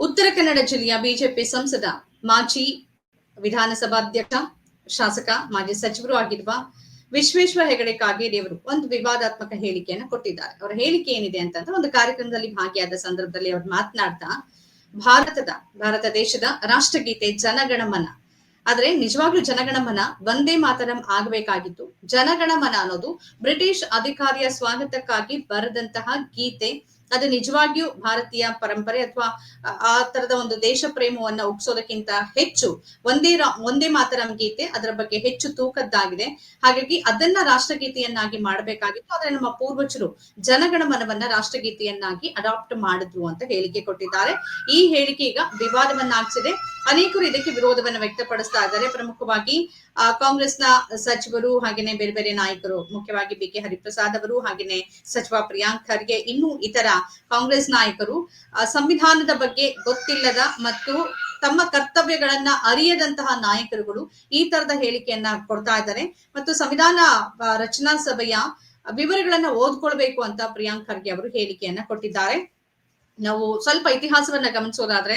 ಉತ್ತರ ಕನ್ನಡ ಜಿಲ್ಲೆಯ ಬಿಜೆಪಿ ಸಂಸದ ಮಾಜಿ ವಿಧಾನಸಭಾಧ್ಯಕ್ಷ, ಶಾಸಕ, ಮಾಜಿ ಸಚಿವರು ಆಗಿರುವ ವಿಶ್ವೇಶ್ವರ ಹೆಗಡೆ ಕಾಗೇರಿಯವರು ಒಂದು ವಿವಾದಾತ್ಮಕ ಹೇಳಿಕೆಯನ್ನು ಕೊಟ್ಟಿದ್ದಾರೆ. ಅವರ ಹೇಳಿಕೆ ಏನಿದೆ ಅಂತಂದ್ರೆ ಒಂದು ಕಾರ್ಯಕ್ರಮದಲ್ಲಿ ಭಾಗಿಯಾದ ಸಂದರ್ಭದಲ್ಲಿ ಅವರು ಮಾತನಾಡ್ತಾ, ಭಾರತದ, ಭಾರತ ದೇಶದ ರಾಷ್ಟ್ರಗೀತೆ ಜನಗಣಮನ. ಆದ್ರೆ ನಿಜವಾಗ್ಲೂ ಜನಗಣಮನ ಒಂದೇ ಮಾತರಂ ಆಗಬೇಕಾಗಿತ್ತು. ಜನಗಣಮನ ಅನ್ನೋದು ಬ್ರಿಟಿಷ್ ಅಧಿಕಾರಿಯ ಸ್ವಾಗತಕ್ಕಾಗಿ ಬರೆದಂತಹ ಗೀತೆ ಅದು ನಿಜವಾಗಿಯೂ ಭಾರತೀಯ ಪರಂಪರೆ ಅಥವಾ, ಆ ತರದ ಒಂದು ದೇಶ ಪ್ರೇಮವನ್ನ ಉಗ್ಸೋದಕ್ಕಿಂತ ಹೆಚ್ಚು ಒಂದೇ ಒಂದೇ ಮಾತರಂ ಗೀತೆ ಅದರ ಬಗ್ಗೆ ಹೆಚ್ಚು ತೂಕದ್ದಾಗಿದೆ. ಹಾಗಾಗಿ ಅದನ್ನ ರಾಷ್ಟ್ರಗೀತೆಯನ್ನಾಗಿ ಮಾಡಬೇಕಾಗಿತ್ತು. ಆದ್ರೆ ನಮ್ಮ ಪೂರ್ವಜರು ಜನಗಣಮನವನ್ನ ರಾಷ್ಟ್ರಗೀತೆಯನ್ನಾಗಿ ಅಡಾಪ್ಟ್ ಮಾಡಿದ್ರು ಅಂತ ಹೇಳಿಕೆ ಕೊಟ್ಟಿದ್ದಾರೆ. ಈ ಹೇಳಿಕೆ ಈಗ ವಿವಾದವನ್ನಾಗಿಸಿದೆ. ಅನೇಕರು ಇದಕ್ಕೆ ವಿರೋಧವನ್ನ ವ್ಯಕ್ತಪಡಿಸ್ತಾ ಇದ್ದಾರೆ. ಪ್ರಮುಖವಾಗಿ ಕಾಂಗ್ರೆಸ್ನ ಸಚಿವರು ಹಾಗೇನೆ ಬೇರೆ ಬೇರೆ ನಾಯಕರು, ಮುಖ್ಯವಾಗಿ ಬಿ ಕೆ ಹರಿಪ್ರಸಾದ್ ಅವರು, ಹಾಗೇನೆ ಸಚಿವ ಪ್ರಿಯಾಂಕ್ ಖರ್ಗೆ, ಇನ್ನೂ ಇತರ ಕಾಂಗ್ರೆಸ್ ನಾಯಕರು. ಸಂವಿಧಾನದ ಬಗ್ಗೆ ಗೊತ್ತಿಲ್ಲದ ಮತ್ತು ತಮ್ಮ ಕರ್ತವ್ಯಗಳನ್ನ ಅರಿಯದಂತಹ ನಾಯಕರುಗಳು ಈ ತರದ ಹೇಳಿಕೆಯನ್ನ ಕೊಡ್ತಾ ಇದ್ದಾರೆ. ಮತ್ತು ಸಂವಿಧಾನ ರಚನಾ ಸಭೆಯ ವಿವರಗಳನ್ನ ಓದ್ಕೊಳ್ಬೇಕು ಅಂತ ಪ್ರಿಯಾಂಕ್ ಖರ್ಗೆ ಅವರು ಹೇಳಿಕೆಯನ್ನ ಕೊಟ್ಟಿದ್ದಾರೆ. ನಾವು ಸ್ವಲ್ಪ ಇತಿಹಾಸವನ್ನ ಗಮನಿಸೋದಾದ್ರೆ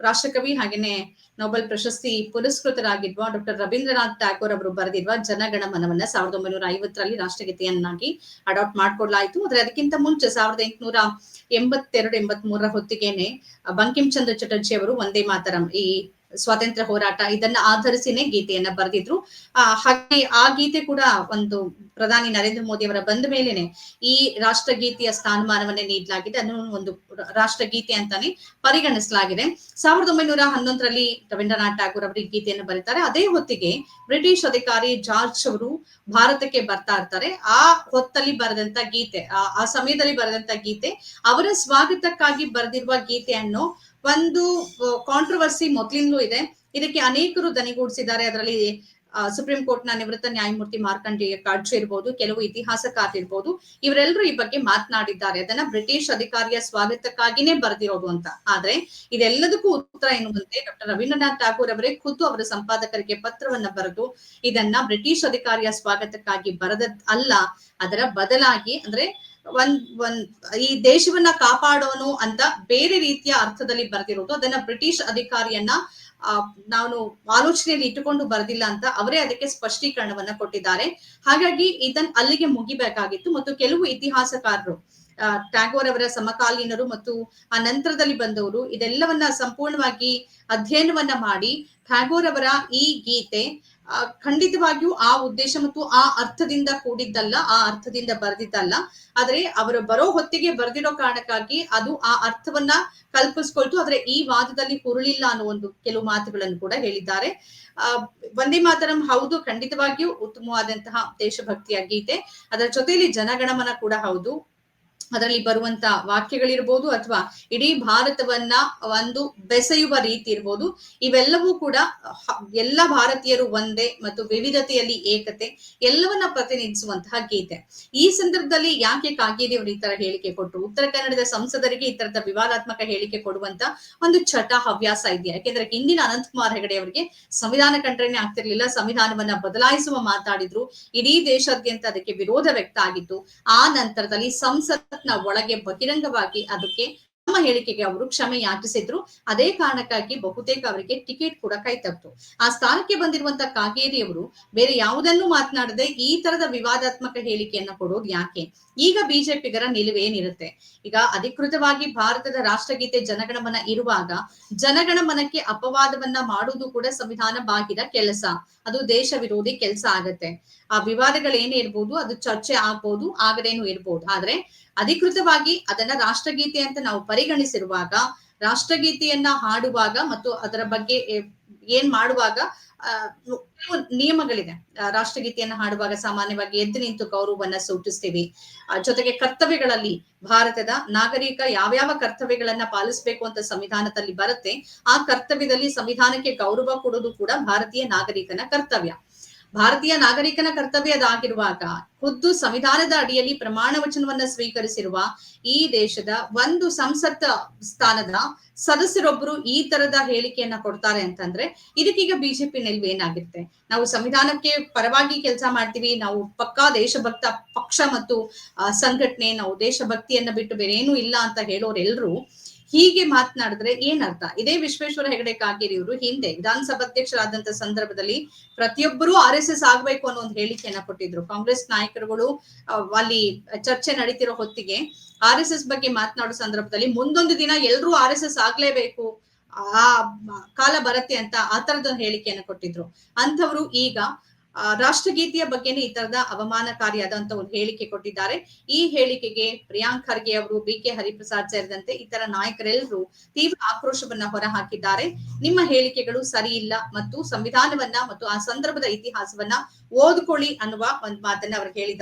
ರಾಷ್ಟ್ರಕವಿ ಹಾಗೇನೆ ನೊಬೆಲ್ ಪ್ರಶಸ್ತಿ ಪುರಸ್ಕೃತರಾಗಿರುವ ಡಾಕ್ಟರ್ ರವೀಂದ್ರನಾಥ್ ಟ್ಯಾಗೋರ್ ಅವರು ಬರೆದಿರುವ ಜನಗಣಮನವನ್ನ ಸಾವಿರದ ಒಂಬೈನೂರ ಐವತ್ತರಲ್ಲಿ ರಾಷ್ಟ್ರಗೀತೆಯನ್ನಾಗಿ ಅಡಾಪ್ಟ್ ಮಾಡ್ಕೊಡ್ಲಾಯ್ತು. ಆದ್ರೆ ಅದಕ್ಕಿಂತ ಮುಂಚೆ ಸಾವಿರದ ಎಂಟುನೂರ ಎಂಬತ್ತೆರಡು ಎಂಬತ್ ಮೂರರ ಹೊತ್ತಿಗೆನೆ ಬಂಕಿಂ ಚಂದ್ರ ಚಟರ್ಜಿ ಅವರು ಒಂದೇ ಮಾತರಂ ಈ ಸ್ವಾತಂತ್ರ್ಯ ಹೋರಾಟ ಇದನ್ನ ಆಧರಿಸಿನೇ ಗೀತೆಯನ್ನ ಬರೆದಿದ್ರು. ಆ, ಹಾಗೆ ಆ ಗೀತೆ ಕೂಡ ಒಂದು ಪ್ರಧಾನಿ ನರೇಂದ್ರ ಮೋದಿ ಅವರ ಬಂದ ಮೇಲೆನೆ ಈ ರಾಷ್ಟ್ರಗೀತೆಯ ಸ್ಥಾನಮಾನವನ್ನೇ ನೀಡಲಾಗಿದೆ. ಅದನ್ನು ಒಂದು ರಾಷ್ಟ್ರಗೀತೆ ಅಂತಾನೆ ಪರಿಗಣಿಸಲಾಗಿದೆ. ಸಾವಿರದ ಒಂಬೈನೂರ ಹನ್ನೊಂದರಲ್ಲಿ ರವೀಂದ್ರನಾಥ್ ಠಾಗೂರ್ ಅವರು ಗೀತೆಯನ್ನು ಬರೀತಾರೆ. ಅದೇ ಹೊತ್ತಿಗೆ ಬ್ರಿಟಿಷ್ ಅಧಿಕಾರಿ ಜಾರ್ಜ್ ಅವರು ಭಾರತಕ್ಕೆ ಬರ್ತಾ ಇರ್ತಾರೆ. ಆ ಹೊತ್ತಲ್ಲಿ ಬರೆದಂತ ಗೀತೆ, ಆ- ಸಮಯದಲ್ಲಿ ಬರೆದಂತ ಗೀತೆ ಅವರ ಸ್ವಾಗತಕ್ಕಾಗಿ ಬರೆದಿರುವ ಗೀತೆ ಅನ್ನೋ ಒಂದು ಕಾಂಟ್ರವರ್ಸಿ ಮೊದಲಿಂದಲೂ ಇದೆ. ಇದಕ್ಕೆ ಅನೇಕರು ದನಿಗೂಡಿಸಿದ್ದಾರೆ. ಅದರಲ್ಲಿ ಸುಪ್ರೀಂ ಕೋರ್ಟ್ನ ನಿವೃತ್ತ ನ್ಯಾಯಮೂರ್ತಿ ಮಾರ್ಕಂಡೇಯ ಕಾಡ್ಜೆ ಇರ್ಬೋದು, ಕೆಲವು ಇತಿಹಾಸಕಾರ ಇರ್ಬೋದು, ಇವರೆಲ್ಲರೂ ಈ ಬಗ್ಗೆ ಮಾತನಾಡಿದ್ದಾರೆ. ಅದನ್ನ ಬ್ರಿಟಿಷ್ ಅಧಿಕಾರಿಯ ಸ್ವಾಗತಕ್ಕಾಗಿನೇ ಬರೆದಿರೋದು ಅಂತ. ಆದ್ರೆ, ಇದೆಲ್ಲದಕ್ಕೂ ಉತ್ತರ ಎನ್ನುವಂತೆ ಡಾಕ್ಟರ್ ರವೀಂದ್ರನಾಥ್ ಠಾಗೂರ್ ಅವರೇ ಖುದ್ದು ಅವರ ಸಂಪಾದಕರಿಗೆ ಪತ್ರವನ್ನ ಬರೆದು, ಇದನ್ನ ಬ್ರಿಟಿಷ್ ಅಧಿಕಾರಿಯ ಸ್ವಾಗತಕ್ಕಾಗಿ ಬರೆದ ಅಲ್ಲ. ಅದರ ಬದಲಾಗಿ, ಅಂದ್ರೆ ಒಂದ್ ಒಂದ್ ಈ ದೇಶವನ್ನ ಕಾಪಾಡೋನು ಅಂತ ಬೇರೆ ರೀತಿಯ ಅರ್ಥದಲ್ಲಿ ಬರ್ದಿರೋದು. ಅದನ್ನ ಬ್ರಿಟಿಷ್ ಅಧಿಕಾರಿಯನ್ನ ನಾನು ಆಲೋಚನೆಯಲ್ಲಿ ಇಟ್ಟುಕೊಂಡು ಬರೆದಿಲ್ಲ ಅಂತ ಅವರೇ ಅದಕ್ಕೆ ಸ್ಪಷ್ಟೀಕರಣವನ್ನ ಕೊಟ್ಟಿದ್ದಾರೆ. ಹಾಗಾಗಿ ಇದನ್ ಅಲ್ಲಿಗೆ ಮುಗಿಬೇಕಾಗಿತ್ತು ಮತ್ತು ಕೆಲವು ಇತಿಹಾಸಕಾರರು ಟ್ಯಾಗೋರ್ ಅವರ ಸಮಕಾಲೀನರು ಮತ್ತು ಆ ನಂತರದಲ್ಲಿ ಬಂದವರು ಇದೆಲ್ಲವನ್ನ ಸಂಪೂರ್ಣವಾಗಿ ಅಧ್ಯಯನವನ್ನ ಮಾಡಿ ಟ್ಯಾಗೋರ್ ಅವರ ಈ ಗೀತೆ ಖಂಡಿತವಾಗಿಯೂ ಆ ಉದ್ದೇಶ ಮತ್ತು ಆ ಅರ್ಥದಿಂದ ಕೂಡಿದ್ದಲ್ಲ, ಆ ಅರ್ಥದಿಂದ ಬರೆದಿದ್ದಲ್ಲ. ಆದ್ರೆ ಅವರು ಬರೋ ಹೊತ್ತಿಗೆ ಬರೆದಿರೋ ಕಾರಣಕ್ಕಾಗಿ ಅದು ಆ ಅರ್ಥವನ್ನ ಕಲ್ಪಿಸ್ಕೊಳ್ತು. ಆದ್ರೆ ಈ ವಾದದಲ್ಲಿ ಹುರುಳಿಲ್ಲ ಅನ್ನೋ ಒಂದು ಕೆಲವು ಮಾತುಗಳನ್ನು ಕೂಡ ಹೇಳಿದ್ದಾರೆ. ಆ, ವಂದೇ ಮಾತರಂ ಹೌದು, ಖಂಡಿತವಾಗಿಯೂ ಉತ್ತಮವಾದಂತಹ ದೇಶಭಕ್ತಿಯ ಗೀತೆ. ಅದರ ಜೊತೆಯಲ್ಲಿ ಜನಗಣಮನ ಕೂಡ ಹೌದು. ಅದರಲ್ಲಿ ಬರುವಂತ ವಾಕ್ಯಗಳಿರ್ಬೋದು ಅಥವಾ ಇಡೀ ಭಾರತವನ್ನ ಒಂದು ಬೆಸೆಯುವ ರೀತಿ ಇರ್ಬೋದು. ಇವೆಲ್ಲವೂ ಕೂಡ ಎಲ್ಲ ಭಾರತೀಯರು ಒಂದೇ ಮತ್ತು ವಿವಿಧತೆಯಲ್ಲಿ ಏಕತೆ ಎಲ್ಲವನ್ನ ಪ್ರತಿನಿಧಿಸುವಂತಹ ಗೀತೆ. ಈ ಸಂದರ್ಭದಲ್ಲಿ ಯಾಕೆ ಕಾಗೇರಿ ಅವರು ಈ ತರ ಹೇಳಿಕೆ ಕೊಟ್ಟರು ಉತ್ತರ ಕನ್ನಡದ ಸಂಸದರಿಗೆ ಈ ತರದ ವಿವಾದಾತ್ಮಕ ಹೇಳಿಕೆ ಕೊಡುವಂತ ಒಂದು ಚಟ ಹವ್ಯಾಸ ಇದೆಯಾ ಯಾಕೆಂದ್ರೆ ಹಿಂದಿನ ಅನಂತಕುಮಾರ್ ಹೆಗಡೆ ಅವರಿಗೆ ಸಂವಿಧಾನ ಕಂಡ್ರೇನೆ ಆಗ್ತಿರ್ಲಿಲ್ಲ. ಸಂವಿಧಾನವನ್ನ ಬದಲಾಯಿಸುವ ಮಾತಾಡಿದ್ರು. ಇಡೀ ದೇಶಾದ್ಯಂತ ಅದಕ್ಕೆ ವಿರೋಧ ವ್ಯಕ್ತ ಆಗಿತ್ತು. ಆ ನಂತರದಲ್ಲಿ ಸಂಸತ್ನ ಒಳಗೆ ಬಹಿರಂಗವಾಗಿ ಅದಕ್ಕೆ ನಮ್ಮ ಹೇಳಿಕೆಗೆ ಅವರು ಕ್ಷಮೆ ಯಾಚಿಸಿದ್ರು. ಅದೇ ಕಾರಣಕ್ಕಾಗಿ ಬಹುತೇಕ ಅವರಿಗೆ ಟಿಕೆಟ್ ಕೂಡ ಕೈ ತಪ್ಪಿತು. ಆ ಸ್ಥಾನಕ್ಕೆ ಬಂದಿರುವಂತ ಕಾಗೇರಿ ಅವರು ಬೇರೆ ಯಾವುದನ್ನು ಮಾತನಾಡದೆ ಈ ತರದ ವಿವಾದಾತ್ಮಕ ಹೇಳಿಕೆಯನ್ನ ಕೊಡೋದು ಯಾಕೆ? ಈಗ ಬಿಜೆಪಿಗರ ನಿಲುವೇನಿರುತ್ತೆ ಈಗ ಅಧಿಕೃತವಾಗಿ ಭಾರತದ ರಾಷ್ಟ್ರಗೀತೆ ಜನಗಣಮನ ಇರುವಾಗ ಜನಗಣಮನಕ್ಕೆ ಅಪವಾದವನ್ನ ಮಾಡುವುದು ಕೂಡ ಸಂವಿಧಾನ ಬಾಹಿರ ಕೆಲಸ. ಅದು ದೇಶ ವಿರೋಧಿ ಕೆಲಸ ಆಗತ್ತೆ. ಆ ವಿವಾದಗಳೇನೇ ಇರ್ಬೋದು ಅದು ಚರ್ಚೆ ಆಗ್ಬೋದು ಆಗದೇನು ಇರ್ಬೋದು. ಆದ್ರೆ ಅಧಿಕೃತವಾಗಿ ಅದನ್ನ ರಾಷ್ಟ್ರಗೀತೆ ಅಂತ ನಾವು ಪರಿಗಣಿಸಿರುವಾಗ, ರಾಷ್ಟ್ರಗೀತೆಯನ್ನ ಹಾಡುವಾಗ ಮತ್ತು ಅದರ ಬಗ್ಗೆ ಏನ್ ಮಾಡುವಾಗ ಕೆಲವು ನಿಯಮಗಳಿದೆ. ರಾಷ್ಟ್ರಗೀತೆಯನ್ನ ಹಾಡುವಾಗ ಸಾಮಾನ್ಯವಾಗಿ ಎದ್ದು ನಿಂತು ಗೌರವವನ್ನ ಸೂಚಿಸ್ತೀವಿ. ಜೊತೆಗೆ ಕರ್ತವ್ಯಗಳಲ್ಲಿ ಭಾರತದ ನಾಗರಿಕ ಯಾವ್ಯಾವ ಕರ್ತವ್ಯಗಳನ್ನ ಪಾಲಿಸಬೇಕು ಅಂತ ಸಂವಿಧಾನದಲ್ಲಿ ಬರುತ್ತೆ, ಆ ಕರ್ತವ್ಯದಲ್ಲಿ ಸಂವಿಧಾನಕ್ಕೆ ಗೌರವ ಕೊಡೋದು ಕೂಡ ಭಾರತೀಯ ನಾಗರಿಕನ ಕರ್ತವ್ಯ. ಭಾರತೀಯ ನಾಗರಿಕನ ಕರ್ತವ್ಯ ಅದಾಗಿರುವಾಗ ಖುದ್ದು ಸಂವಿಧಾನದ ಅಡಿಯಲ್ಲಿ ಪ್ರಮಾಣ ವಚನವನ್ನ ಸ್ವೀಕರಿಸಿರುವ ಈ ದೇಶದ ಒಂದು ಸಂಸತ್ ಸ್ಥಾನದ ಸದಸ್ಯರೊಬ್ಬರು ಈ ತರದ ಹೇಳಿಕೆಯನ್ನ ಕೊಡ್ತಾರೆ ಅಂತಂದ್ರೆ ಇದಕ್ಕೀಗ ಬಿಜೆಪಿ ನಿಲ್ವು ಏನಾಗಿರುತ್ತೆ? ನಾವು ಸಂವಿಧಾನಕ್ಕೆ ಪರವಾಗಿ ಕೆಲಸ ಮಾಡ್ತೀವಿ, ನಾವು ಪಕ್ಕಾ ದೇಶಭಕ್ತ ಪಕ್ಷ ಮತ್ತು ಸಂಘಟನೆ, ನಾವು ದೇಶಭಕ್ತಿಯನ್ನ ಬಿಟ್ಟು ಬೇರೆ ಏನೂ ಇಲ್ಲ ಅಂತ ಹೇಳೋರೆಲ್ರು ಹೀಗೆ ಮಾತನಾಡಿದ್ರೆ ಏನರ್ಥ? ಇದೇ ವಿಶ್ವೇಶ್ವರ ಹೆಗಡೆ ಕಾಗೇರಿ ಅವರು ಹಿಂದೆ ವಿಧಾನಸಭಾಧ್ಯಕ್ಷರಾದಂತ ಸಂದರ್ಭದಲ್ಲಿ ಪ್ರತಿಯೊಬ್ಬರೂ ಆರ್ ಎಸ್ ಎಸ್ ಆಗ್ಬೇಕು ಅನ್ನೋ ಒಂದು ಹೇಳಿಕೆಯನ್ನ ಕೊಟ್ಟಿದ್ರು. ಕಾಂಗ್ರೆಸ್ ನಾಯಕರುಗಳು ಅಲ್ಲಿ ಚರ್ಚೆ ನಡೀತಿರೋ ಹೊತ್ತಿಗೆ ಆರ್ ಎಸ್ ಎಸ್ ಬಗ್ಗೆ ಮಾತನಾಡೋ ಸಂದರ್ಭದಲ್ಲಿ ಮುಂದೊಂದು ದಿನ ಎಲ್ರೂ ಆರ್ ಎಸ್ ಎಸ್ ಆಗ್ಲೇಬೇಕು. ಆ ಕಾಲ ಬರತ್ತೆ ಅಂತ ಆ ತರದ ಹೇಳಿಕೆಯನ್ನು ಕೊಟ್ಟಿದ್ರು. ಅಂಥವ್ರು ಈಗ ರಾಷ್ಟ್ರಗೀತೆಯ ಬಗ್ಗೆನೇ ಈ ತರದ ಅವಮಾನಕಾರಿಯಾದಂತ ಒಂದು ಹೇಳಿಕೆ ಕೊಟ್ಟಿದ್ದಾರೆ. ಈ ಹೇಳಿಕೆಗೆ ಪ್ರಿಯಾಂಕ್ ಖರ್ಗೆ ಅವರು ಬಿ ಕೆ ಹರಿಪ್ರಸಾದ್ ಸೇರಿದಂತೆ ಇತರ ನಾಯಕರೆಲ್ಲರೂ ತೀವ್ರ ಆಕ್ರೋಶವನ್ನ ಹೊರಹಾಕಿದ್ದಾರೆ. ನಿಮ್ಮ ಹೇಳಿಕೆಗಳು ಸರಿ ಇಲ್ಲ ಮತ್ತು ಸಂವಿಧಾನವನ್ನ ಮತ್ತು ಆ ಸಂದರ್ಭದ ಇತಿಹಾಸವನ್ನ ಓದ್ಕೊಳ್ಳಿ ಅನ್ನುವ ಒಂದು ಮಾತನ್ನ ಅವರು ಹೇಳಿದ್ದಾರೆ.